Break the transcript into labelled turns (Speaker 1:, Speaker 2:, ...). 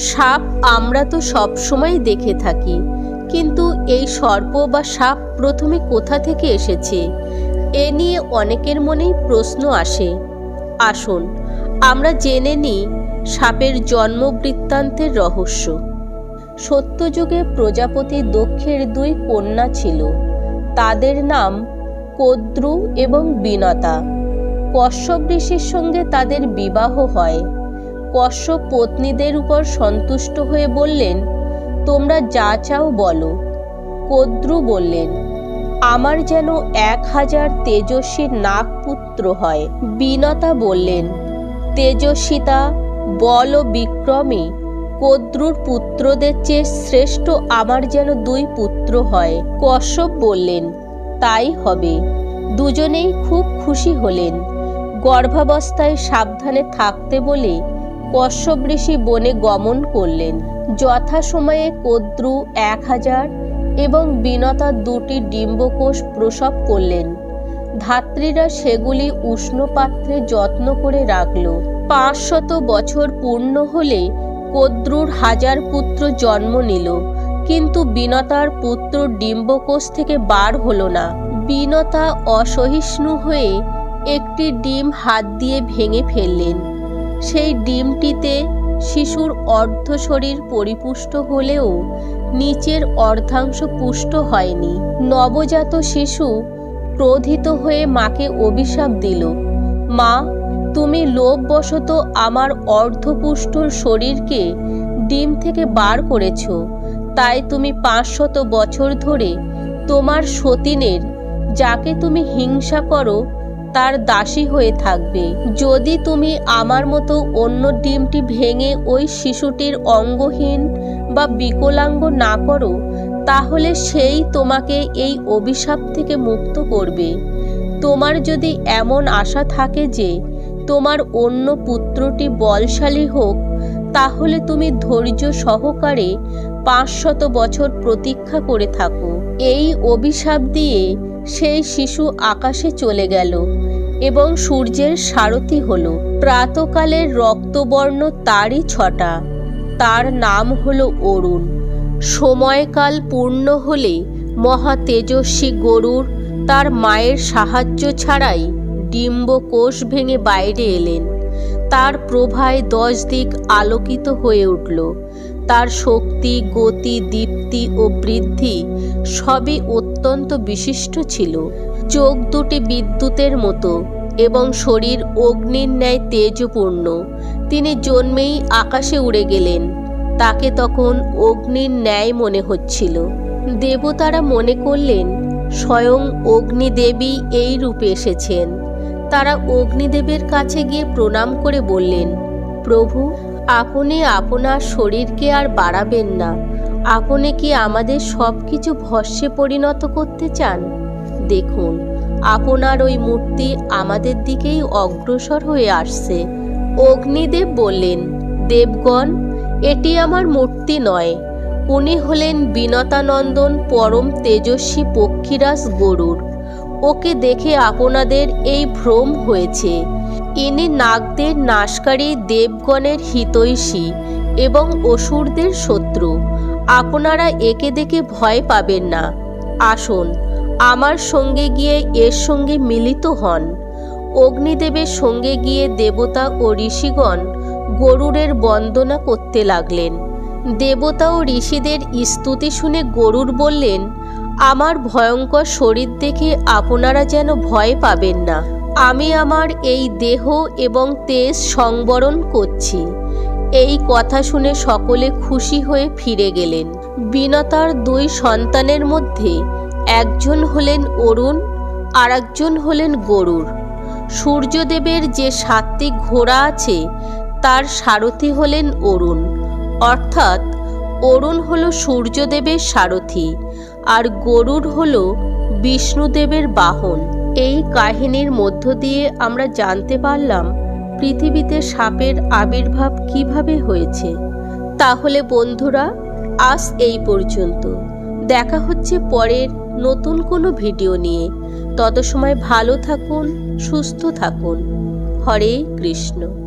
Speaker 1: সাপ আমরা তো সব সময় দেখে থাকি। কিন্তু এই সর্প বা সাপ প্রথমে কোথা থেকে এসেছে? এ নিয়ে অনেকের মনেই প্রশ্ন আসে। আসুন, আমরা জেনে নিই সাপের জন্ম বৃত্তান্তের রহস্য। সত্যযুগে প্রজাপতি দক্ষের দুই কন্যা ছিল। তাদের নাম কদ্রু এবং বিনতা। কশ্যপ ঋষির সঙ্গে তাদের বিবাহ হয়। কশ্যপ পত্নীদের উপর সন্তুষ্ট হয়ে বললেন, তোমরা যা চাও বলো। কদ্রু বললেন, আমার যেন এক হাজার তেজস্বী নাগপুত্র হয়। বিনতা বললেন, তেজস্বিতা, বল বিক্রমে, কদ্রুর পুত্রদের চেয়ে শ্রেষ্ঠ আমার যেন দুই পুত্র হয়। কশ্যপ বললেন, তাই হবে। দুজনেই খুব খুশি হলেন। গর্ভাবস্থায় সাবধানে থাকতে বলে কশ্যপ ঋষি বনে গমন করলেন। যথাসময়ে কদ্রু এক হাজার এবং বিনতা দুটি ডিম্বকোষ প্রসব করলেন। ধাত্রীরা সেগুলি উষ্ণ পাত্রে যত্ন করে রাখল। পাঁচশত বছর পূর্ণ হলে কদ্রুর হাজার পুত্র জন্ম নিল, কিন্তু বিনতার পুত্র ডিম্বকোষ থেকে বার হলো না। বিনতা অসহিষ্ণু হয়ে একটি ডিম হাত দিয়ে ভেঙে ফেললেন। সেই ডিমটিতে শিশুর অর্ধ শরীর পরিপুষ্ট হলেও নিচের অর্ধাংশ পুষ্ট হয়নি। নবজাত শিশু ক্রোধিত হয়ে মাকে অভিশাপ দিল, মা, তুমি লোভবশত আমার অর্ধপুষ্ট শরীরকে ডিম থেকে বার করেছ। তাই তুমি পাঁচশত বছর ধরে তোমার সতীনের, যাকে তুমি হিংসা করো তার দাসী হয়ে থাকবে। যদি তুমি আমার মতো অন্য ডিমটি ভেঙে ওই শিশুটির অঙ্গহীন বা বিকলাঙ্গ না করো, তাহলে সেই তোমাকে এই অভিশাপ থেকে মুক্ত করবে। তোমার যদি এমন আশা থাকে যে তোমার অন্য পুত্রটি বলশালী হোক, তাহলে তুমি ধৈর্য সহকারে পাঁচশত বছর প্রতীক্ষা করে থাকো। এই অভিশাপ দিয়ে সেই শিশু আকাশে চলে গেল এবং সূর্যের সারথি হল। প্রাতকালের রক্তবর্ণ তারই ছটা। তার নাম হলো অরুণ। সময়কাল পূর্ণ হলে মহা তেজস্বী গরুর তার মায়ের সাহায্য ছাড়াই ডিম্ব কোষ ভেঙে বাইরে এলেন। তার প্রভায় দশ দিক আলোকিত হয়ে উঠল। তার শক্তি, গতি, দীপ্তি ও বৃদ্ধি সবই অত্যন্ত বিশিষ্ট ছিল। চোখ দুটি বিদ্যুতের মতো এবং শরীর অগ্নির ন্যায় তেজপূর্ণ। তিনি জন্মেই আকাশে উড়ে গেলেন। তাকে তখন অগ্নির ন্যায় মনে হচ্ছিল। দেবতারা মনে করলেন, স্বয়ং অগ্নিদেবী এই রূপে এসেছেন। তারা অগ্নিদেবের কাছে গিয়ে প্রণাম করে বললেন, প্রভু আপনি আপনার শরীরকে আর বাড়াবেন না। আপনি কি আমাদের সব কিছু ভস্যে পরিণত করতে চান? দেখুন, আপনার ওই মূর্তি আমাদের দিকেই অগ্রসর হয়ে আসছে। অগ্নিদেব বললেন, দেবগণ, এটি আমার মূর্তি নয়। উনি হলেন বিনতানন্দন পরম তেজস্বী পক্ষীরাজ গরুর। ওকে দেখে আপনাদের এই ভ্রম হয়েছে। ইনি নাগদের নাশকারী দেবগণের হিতৈষী এবং অসুরদের শত্রু। আপনারা একে দেখে ভয় পাবেন না। আসুন, আমার সঙ্গে গিয়ে এর সঙ্গে মিলিত হন। অগ্নিদেবের সঙ্গে গিয়ে দেবতা ও ঋষিগণ গরুরের বন্দনা করতে লাগলেন। দেবতা ও ঋষিদের স্তুতি শুনে গরুর বললেন আমার ভয়ঙ্কর শরীর দেখে আপনারা যেন ভয় পাবেন না। আমি আমার এই দেহ এবং তেজ সংবরণ করছি। এই কথা শুনে সকলে খুশি হয়ে ফিরে গেলেন। বিনতার দুই সন্তানের মধ্যে একজন হলেন অরুণ আর একজন হলেন গরুর সূর্যদেবের যে সাতটি ঘোড়া আছে, তার সারথি হলেন অরুণ। অর্থাৎ অরুণ হল সূর্যদেবের সারথি। আর গরুর হল বিষ্ণুদেবের বাহন। এই কাহিনীর মধ্য দিয়ে আমরা জানতে পারলাম পৃথিবীতে সাপের আবির্ভাব কীভাবে হয়েছে। তাহলে বন্ধুরা, আজ এই পর্যন্ত। দেখা হচ্ছে পরের নতুন কোনো ভিডিও নিয়ে। তত সময় ভালো থাকুন, সুস্থ থাকুন। হরে কৃষ্ণ।